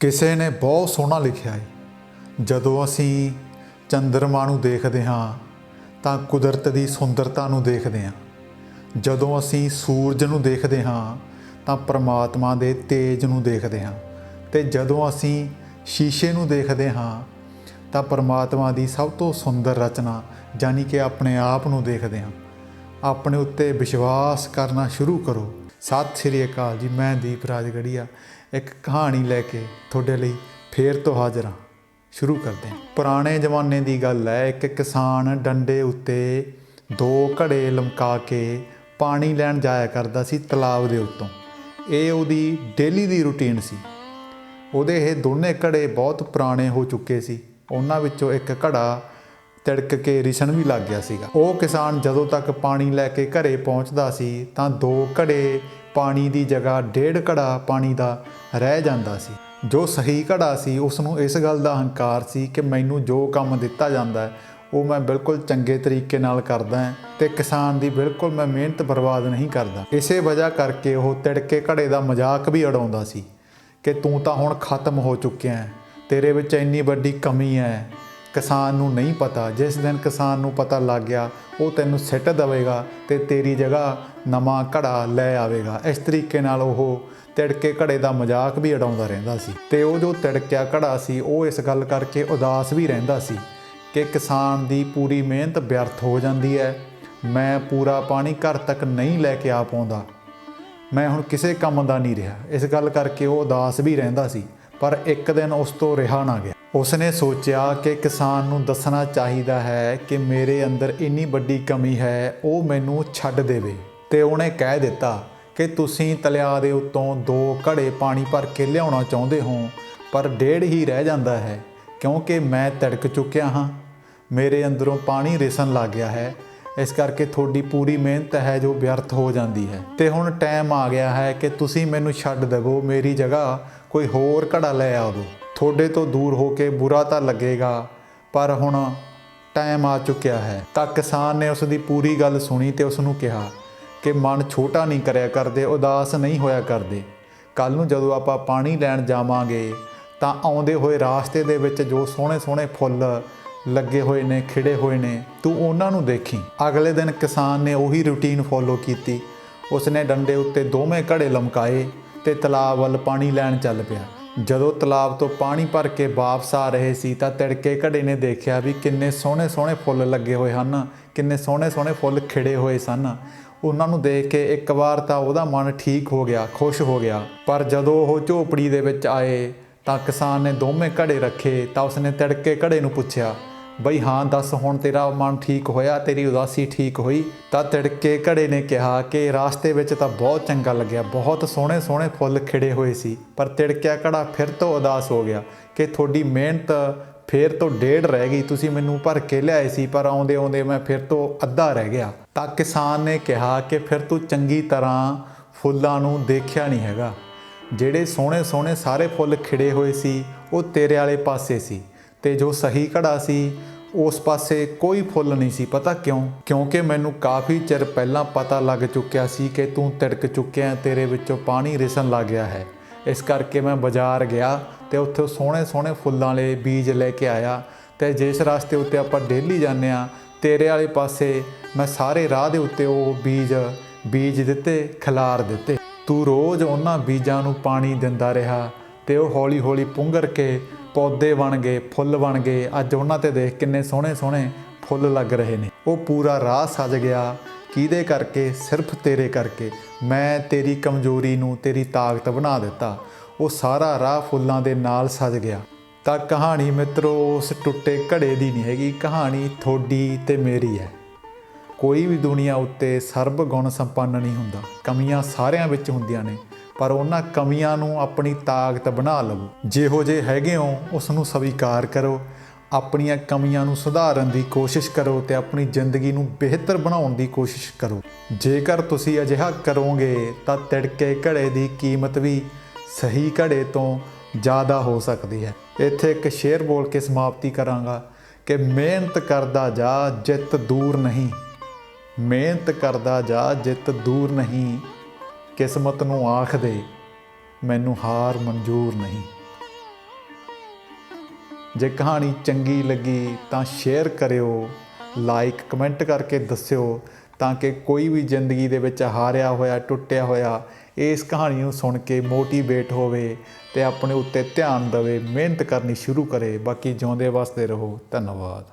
ਕਿਸੇ ਨੇ ਬਹੁਤ ਸੋਹਣਾ ਲਿਖਿਆ ਹੈ ਜਦੋਂ ਅਸੀਂ ਚੰਦਰਮਾ ਨੂੰ ਦੇਖਦੇ ਹਾਂ, ਤਾਂ ਕੁਦਰਤ ਦੀ ਸੁੰਦਰਤਾ ਨੂੰ ਦੇਖਦੇ ਹਾਂ। ਜਦੋਂ ਅਸੀਂ ਸੂਰਜ ਨੂੰ ਦੇਖਦੇ ਹਾਂ, ਤਾਂ ਪ੍ਰਮਾਤਮਾ ਦੇ ਤੇਜ ਨੂੰ ਦੇਖਦੇ ਹਾਂ। ਤੇ ਜਦੋਂ ਅਸੀਂ ਸ਼ੀਸ਼ੇ ਨੂੰ ਦੇਖਦੇ ਹਾਂ, ਤਾਂ ਪ੍ਰਮਾਤਮਾ ਦੀ ਸਭ ਤੋਂ ਸੁੰਦਰ ਰਚਨਾ, ਯਾਨੀ ਕਿ ਆਪਣੇ ਆਪ ਨੂੰ ਦੇਖਦੇ ਹਾਂ। ਆਪਣੇ ਉੱਤੇ ਵਿਸ਼ਵਾਸ ਕਰਨਾ ਸ਼ੁਰੂ ਕਰੋ। ਸਤਿ ਸ੍ਰੀ ਅਕਾਲ ਜੀ, ਮੈਂ ਦੀਪ ਰਾਜਗੜੀਆ। ਇੱਕ ਕਹਾਣੀ ਲੈ ਕੇ ਤੁਹਾਡੇ ਲਈ ਫੇਰ ਤੋਂ ਹਾਜ਼ਰ ਹਾਂ। ਸ਼ੁਰੂ ਕਰਦੇ ਹਾਂ। ਪੁਰਾਣੇ ਜ਼ਮਾਨੇ ਦੀ ਗੱਲ ਹੈ, ਇੱਕ ਕਿਸਾਨ ਡੰਡੇ ਉੱਤੇ ਦੋ ਘੜੇ ਲਮਕਾ ਕੇ ਪਾਣੀ ਲੈਣ ਜਾਇਆ ਕਰਦਾ ਸੀ ਤਲਾਬ ਦੇ ਉੱਤੋਂ। ਇਹ ਉਹਦੀ ਡੇਲੀ ਦੀ ਰੁਟੀਨ ਸੀ। ਉਹਦੇ ਇਹ ਦੋਨੇ ਘੜੇ ਬਹੁਤ ਪੁਰਾਣੇ ਹੋ ਚੁੱਕੇ ਸੀ। ਉਹਨਾਂ ਵਿੱਚੋਂ ਇੱਕ ਘੜਾ ਤਿੜਕ ਕੇ ਰਿਸਣ ਵੀ ਲੱਗ ਗਿਆ ਸੀਗਾ। ਉਹ ਕਿਸਾਨ ਜਦੋਂ ਤੱਕ ਪਾਣੀ ਲੈ ਕੇ ਘਰੇ ਪਹੁੰਚਦਾ ਸੀ, ਤਾਂ ਦੋ ਘੜੇ ਪਾਣੀ ਦੀ ਜਗ੍ਹਾ ਡੇਢ ਘੜਾ ਪਾਣੀ ਦਾ ਰਹਿ ਜਾਂਦਾ ਸੀ। ਜੋ ਸਹੀ ਘੜਾ ਸੀ ਉਸ ਨੂੰ ਇਸ ਗੱਲ ਦਾ ਹੰਕਾਰ ਸੀ ਕਿ ਮੈਨੂੰ ਜੋ ਕੰਮ ਦਿੱਤਾ ਜਾਂਦਾ ਹੈ, ਉਹ ਮੈਂ ਬਿਲਕੁਲ ਚੰਗੇ ਤਰੀਕੇ ਨਾਲ ਕਰਦਾ ਹਾਂ ਤੇ ਕਿਸਾਨ ਦੀ ਬਿਲਕੁਲ ਮੈਂ ਮਿਹਨਤ ਬਰਬਾਦ ਨਹੀਂ ਕਰਦਾ। ਇਸੇ ਵਜ੍ਹਾ ਕਰਕੇ ਉਹ ਤਿੜਕੇ ਘੜੇ ਦਾ ਮਜ਼ਾਕ ਵੀ ਉਡਾਉਂਦਾ ਸੀ ਕਿ ਤੂੰ ਤਾਂ ਹੁਣ ਖਤਮ ਹੋ ਚੁੱਕਿਆ ਤੇਰੇ ਵਿੱਚ ਇੰਨੀ ਵੱਡੀ ਕਮੀ ਹੈ ਕਿਸਾਨ ਨੂੰ ਨਹੀਂ ਪਤਾ, ਜਿਸ ਦਿਨ ਕਿਸਾਨ ਨੂੰ ਪਤਾ ਲੱਗ ਗਿਆ, ਉਹ ਤੈਨੂੰ ਸਿੱਟ ਦੇਵੇਗਾ ਤੇ ਤੇਰੀ ਜਗ੍ਹਾ ਨਵਾਂ ਘੜਾ ਲੈ ਆਵੇਗਾ। ਇਸ ਤਰੀਕੇ ਨਾਲ ਉਹ ਤਿੜਕੇ ਘੜੇ ਦਾ ਮਜ਼ਾਕ ਵੀ ਉਡਾਉਂਦਾ ਰਹਿੰਦਾ ਸੀ ਤੇ ਉਹ ਜੋ ਤਿੜਕਿਆ ਘੜਾ ਸੀ, ਉਹ ਇਸ ਗੱਲ ਕਰਕੇ ਉਦਾਸ ਵੀ ਰਹਿੰਦਾ ਸੀ ਕਿ ਕਿਸਾਨ ਦੀ ਪੂਰੀ ਮਿਹਨਤ ਵਿਅਰਥ ਹੋ ਜਾਂਦੀ ਹੈ। ਮੈਂ ਪੂਰਾ ਪਾਣੀ ਘਰ ਤੱਕ ਨਹੀਂ ਲੈ ਕੇ ਆ ਪਾਉਂਦਾ। ਮੈਂ ਹੁਣ ਕਿਸੇ ਕੰਮ ਦਾ ਨਹੀਂ ਰਿਹਾ। ਇਸ ਗੱਲ ਕਰਕੇ ਉਹ ਉਦਾਸ ਵੀ ਰਹਿੰਦਾ ਸੀ, ਪਰ ਇੱਕ ਦਿਨ ਉਸ ਤੋਂ ਰਿਹਾ ਨਾ ਗਿਆ। ਉਸਨੇ ਸੋਚਿਆ ਕਿ ਕਿਸਾਨ ਨੂੰ ਦੱਸਣਾ ਚਾਹੀਦਾ ਹੈ ਕਿ ਮੇਰੇ ਅੰਦਰ ਇੰਨੀ ਵੱਡੀ ਕਮੀ ਹੈ, ਉਹ ਮੈਨੂੰ ਛੱਡ ਦੇਵੇ। ਤੇ ਉਹਨੇ ਕਹਿ ਦਿੱਤਾ ਕਿ ਤੁਸੀਂ ਤਲਿਆ ਦੇ ਉੱਤੋਂ ਦੋ ਘੜੇ ਪਾਣੀ ਭਰ ਕੇ ਲਿਆਉਣਾ ਚਾਹੁੰਦੇ ਹੋ, ਪਰ ਡੇਢ ਹੀ ਰਹਿ ਜਾਂਦਾ ਹੈ, ਕਿਉਂਕਿ ਮੈਂ ਤੜਕ ਚੁੱਕਿਆ ਹਾਂ। ਮੇਰੇ ਅੰਦਰੋਂ ਪਾਣੀ ਰਿਸਣ ਲੱਗ ਗਿਆ ਹੈ। ਇਸ ਕਰਕੇ ਤੁਹਾਡੀ ਪੂਰੀ ਮਿਹਨਤ ਹੈ ਜੋ ਵਿਅਰਥ ਹੋ ਜਾਂਦੀ ਹੈ। ਤੇ ਹੁਣ ਟਾਈਮ ਆ ਗਿਆ ਹੈ ਕਿ ਤੁਸੀਂ ਮੈਨੂੰ ਛੱਡ ਦੇਵੋ, ਮੇਰੀ ਜਗ੍ਹਾ ਕੋਈ ਹੋਰ ਘੜਾ ਲੈ ਆਵੋ। ਤੁਹਾਡੇ ਤੋਂ ਦੂਰ ਹੋ ਕੇ ਬੁਰਾ ਤਾਂ ਲੱਗੇਗਾ, ਪਰ ਹੁਣ ਟਾਈਮ ਆ ਚੁੱਕਿਆ ਹੈ। ਤਾਂ ਕਿਸਾਨ ਨੇ ਉਸ ਦੀ ਪੂਰੀ ਗੱਲ ਸੁਣੀ ਤੇ ਉਸ ਨੂੰ ਕਿਹਾ ਕਿ ਮਨ ਛੋਟਾ ਨਹੀਂ ਕਰਿਆ ਕਰਦੇ, ਉਦਾਸ ਨਹੀਂ ਹੋਇਆ ਕਰਦੇ। ਕੱਲ ਨੂੰ ਜਦੋਂ ਆਪਾਂ ਪਾਣੀ ਲੈਣ ਜਾਵਾਂਗੇ, ਤਾਂ ਆਉਂਦੇ ਹੋਏ ਰਾਸਤੇ ਦੇ ਵਿੱਚ ਜੋ ਸੋਹਣੇ ਸੋਹਣੇ ਫੁੱਲ ਲੱਗੇ ਹੋਏ ਨੇ, ਖਿੜੇ ਹੋਏ ਨੇ, ਤੂੰ ਉਹਨਾਂ ਨੂੰ ਦੇਖੀ। ਅਗਲੇ ਦਿਨ ਕਿਸਾਨ ਨੇ ਉਹੀ ਰੁਟੀਨ ਫੋਲੋ ਕੀਤੀ। ਉਸਨੇ ਡੰਡੇ ਉੱਤੇ ਦੋਵੇਂ ਘੜੇ ਲਮਕਾਏ ਤੇ ਤਲਾਬ ਵੱਲ ਪਾਣੀ ਲੈਣ ਚੱਲ ਪਿਆ। ਜਦੋਂ ਤਲਾਬ ਤੋਂ ਪਾਣੀ ਭਰ ਕੇ ਵਾਪਸ ਆ ਰਹੇ ਸੀ ਤਾਂ ਤਿੜਕੇ ਘੜੇ ਨੇ ਦੇਖਿਆ ਵੀ ਕਿੰਨੇ ਸੋਹਣੇ ਸੋਹਣੇ ਫੁੱਲ ਲੱਗੇ ਹੋਏ ਹਨ, ਕਿੰਨੇ ਸੋਹਣੇ ਸੋਹਣੇ ਫੁੱਲ ਖਿੜੇ ਹੋਏ ਸਨ। ਉਹਨਾਂ ਨੂੰ ਦੇਖ ਕੇ ਇੱਕ ਵਾਰ ਤਾਂ ਉਹਦਾ ਮਨ ਠੀਕ ਹੋ ਗਿਆ, ਖੁਸ਼ ਹੋ ਗਿਆ। ਪਰ ਜਦੋਂ ਉਹ ਝੋਪੜੀ ਦੇ ਵਿੱਚ ਆਏ ਤਾਂ ਕਿਸਾਨ ਨੇ ਦੋਵੇਂ ਘੜੇ ਰੱਖੇ ਤਾਂ ਉਸਨੇ ਤਿੜਕੇ ਘੜੇ ਨੂੰ ਪੁੱਛਿਆ ਬਈ ਹਾਂ, ਦੱਸ ਹੁਣ ਤੇਰਾ ਮਨ ਠੀਕ ਹੋਇਆ, ਤੇਰੀ ਉਦਾਸੀ ਠੀਕ ਹੋਈ, ਤਾਂ ਤਿੜਕੇ ਘੜੇ ਨੇ ਕਿਹਾ ਕਿ ਰਾਸਤੇ ਵਿੱਚ ਤਾਂ ਬਹੁਤ ਚੰਗਾ ਲੱਗਿਆ, ਬਹੁਤ ਸੋਹਣੇ ਸੋਹਣੇ ਫੁੱਲ ਖਿੜੇ ਹੋਏ ਸੀ, ਪਰ ਤਿੜਕਿਆ ਘੜਾ ਫਿਰ ਤੋਂ ਉਦਾਸ ਹੋ ਗਿਆ ਕਿ ਤੁਹਾਡੀ ਮਿਹਨਤ ਫੇਰ ਤੋਂ ਡੇਢ ਰਹਿ ਗਈ, ਤੁਸੀਂ ਮੈਨੂੰ ਭਰ ਕੇ ਲਿਆਏ ਸੀ, ਪਰ ਆਉਂਦੇ ਆਉਂਦੇ ਮੈਂ ਫਿਰ ਤੋਂ ਅੱਧਾ ਰਹਿ ਗਿਆ। ਤਾਂ ਕਿਸਾਨ ਨੇ ਕਿਹਾ ਕਿ ਫਿਰ ਤੂੰ ਚੰਗੀ ਤਰ੍ਹਾਂ ਫੁੱਲਾਂ ਨੂੰ ਦੇਖਿਆ ਨਹੀਂ ਹੈਗਾ। ਜਿਹੜੇ ਸੋਹਣੇ ਸੋਹਣੇ ਸਾਰੇ ਫੁੱਲ ਖਿੜੇ ਹੋਏ ਸੀ, ਉਹ ਤੇਰੇ ਵਾਲੇ ਪਾਸੇ ਸੀ। ਤੇ ਜੋ ਸਹੀ ਘੜਾ ਸੀ, ਉਸ ਪਾਸੇ ਕੋਈ ਫੁੱਲ ਨਹੀਂ ਸੀ। ਪਤਾ ਕਿਉਂ? ਕਿਉਂਕਿ ਮੈਨੂੰ ਕਾਫੀ ਚਿਰ ਪਹਿਲਾਂ ਪਤਾ ਲੱਗ ਚੁੱਕਿਆ ਸੀ ਕਿ ਤੂੰ ਤਿੜਕ ਚੁੱਕਿਆ ਤੇਰੇ ਵਿੱਚੋਂ ਪਾਣੀ ਰਿਸਣ ਲੱਗ ਗਿਆ ਹੈ। ਇਸ ਕਰਕੇ ਮੈਂ ਬਾਜ਼ਾਰ ਗਿਆ ਤੇ ਉੱਥੇ ਸੋਹਣੇ ਸੋਹਣੇ ਫੁੱਲਾਂ ਵਾਲੇ ਬੀਜ ਲੈ ਕੇ ਆਇਆ ਤੇ ਜਿਸ ਰਸਤੇ ਉੱਤੇ ਆਪਾਂ ਡੇਲੀ ਜਾਂਦੇ ਆ ਤੇਰੇ ਵਾਲੇ ਪਾਸੇ ਮੈਂ ਸਾਰੇ ਰਾਹ ਦੇ ਉੱਤੇ ਉਹ ਬੀਜ ਬੀਜ ਦਿੱਤੇ, ਖਿਲਾਰ ਦਿੱਤੇ। ਤੂੰ ਰੋਜ਼ ਉਹਨਾਂ ਬੀਜਾਂ ਨੂੰ ਪਾਣੀ ਦਿੰਦਾ ਰਿਹਾ ਤੇ ਉਹ ਹੌਲੀ-ਹੌਲੀ ਪੁੰਗਰ ਕੇ ਪੌਦੇ ਬਣ ਗਏ, ਫੁੱਲ ਬਣ ਗਏ। ਅੱਜ ਉਹਨਾਂ ਤੇ ਦੇਖ ਕਿੰਨੇ ਸੋਹਣੇ ਸੋਹਣੇ ਫੁੱਲ ਲੱਗ ਰਹੇ ਨੇ। ਉਹ ਪੂਰਾ ਰਾਹ ਸਜ ਗਿਆ, ਕਿਹਦੇ ਕਰਕੇ? ਸਿਰਫ ਤੇਰੇ ਕਰਕੇ। ਮੈਂ ਤੇਰੀ ਕਮਜ਼ੋਰੀ ਨੂੰ ਤੇਰੀ ਤਾਕਤ ਬਣਾ ਦਿੱਤਾ। ਉਹ ਸਾਰਾ ਰਾਹ ਫੁੱਲਾਂ ਦੇ ਨਾਲ ਸਜ ਗਿਆ। ਤਾਂ ਕਹਾਣੀ ਮਿੱਤਰੋ, ਉਸ ਟੁੱਟੇ ਘੜੇ ਦੀ ਨਹੀਂ ਹੈਗੀ। ਕਹਾਣੀ ਥੋੜੀ ਤੇ ਮੇਰੀ ਹੈ। ਕੋਈ ਵੀ ਦੁਨੀਆ ਉੱਤੇ ਸਰਬ ਗੁਣ ਸੰਪੰਨ ਨਹੀਂ ਹੁੰਦਾ। ਕਮੀਆਂ ਸਾਰਿਆਂ ਵਿੱਚ ਹੁੰਦੀਆਂ ਨੇ। ਪਰ ਉਹਨਾਂ ਕਮੀਆਂ ਨੂੰ ਆਪਣੀ ਤਾਕਤ ਬਣਾ ਲਵੋ। ਜਿਹੋ ਜੇ ਹੈਗੇ ਹੋ ਉਸ ਨੂੰ ਸਵੀਕਾਰ ਕਰੋ। ਆਪਣੀਆਂ ਕਮੀਆਂ ਨੂੰ ਸੁਧਾਰਨ ਦੀ ਕੋਸ਼ਿਸ਼ ਕਰੋ ਤੇ ਆਪਣੀ ਜ਼ਿੰਦਗੀ ਨੂੰ ਬਿਹਤਰ ਬਣਾਉਣ ਦੀ ਕੋਸ਼ਿਸ਼ ਕਰੋ। ਜੇਕਰ ਤੁਸੀਂ ਅਜਿਹਾ ਕਰੋਗੇ, ਤਾਂ ਤਿੜਕੇ ਘੜੇ ਦੀ ਕੀਮਤ ਵੀ ਸਹੀ ਘੜੇ ਤੋਂ ਜ਼ਿਆਦਾ ਹੋ ਸਕਦੀ ਹੈ। ਇੱਥੇ ਇੱਕ ਸ਼ੇਰ ਬੋਲ ਕੇ ਸਮਾਪਤੀ ਕਰਾਂਗਾ ਕਿ ਮਿਹਨਤ ਕਰਦਾ ਜਾ, ਜਿੱਤ ਦੂਰ ਨਹੀਂ। ਮਿਹਨਤ ਕਰਦਾ ਜਾ, ਜਿੱਤ ਦੂਰ ਨਹੀਂ। ਕਿਸਮਤ ਨੂੰ ਆਖ ਦੇ, ਮੈਨੂੰ ਹਾਰ ਮਨਜ਼ੂਰ ਨਹੀਂ। ਜੇ ਕਹਾਣੀ ਚੰਗੀ ਲੱਗੀ ਤਾਂ ਸ਼ੇਅਰ ਕਰਿਓ ਲਾਈਕ ਕਮੈਂਟ ਕਰਕੇ ਦੱਸਿਓ ਤਾਂ ਕਿ ਕੋਈ ਵੀ ਜ਼ਿੰਦਗੀ ਦੇ ਵਿੱਚ ਹਾਰਿਆ ਹੋਇਆ, ਟੁੱਟਿਆ ਹੋਇਆ, ਇਸ ਕਹਾਣੀ ਨੂੰ ਸੁਣ ਕੇ ਮੋਟੀਵੇਟ ਹੋਵੇ ਤੇ ਆਪਣੇ ਉੱਤੇ ਧਿਆਨ ਦੇਵੇ, ਮਿਹਨਤ ਕਰਨੀ ਸ਼ੁਰੂ ਕਰੇ। ਬਾਕੀ ਜਿਉਂਦੇ ਵਸਦੇ ਰਹੋ। ਧੰਨਵਾਦ।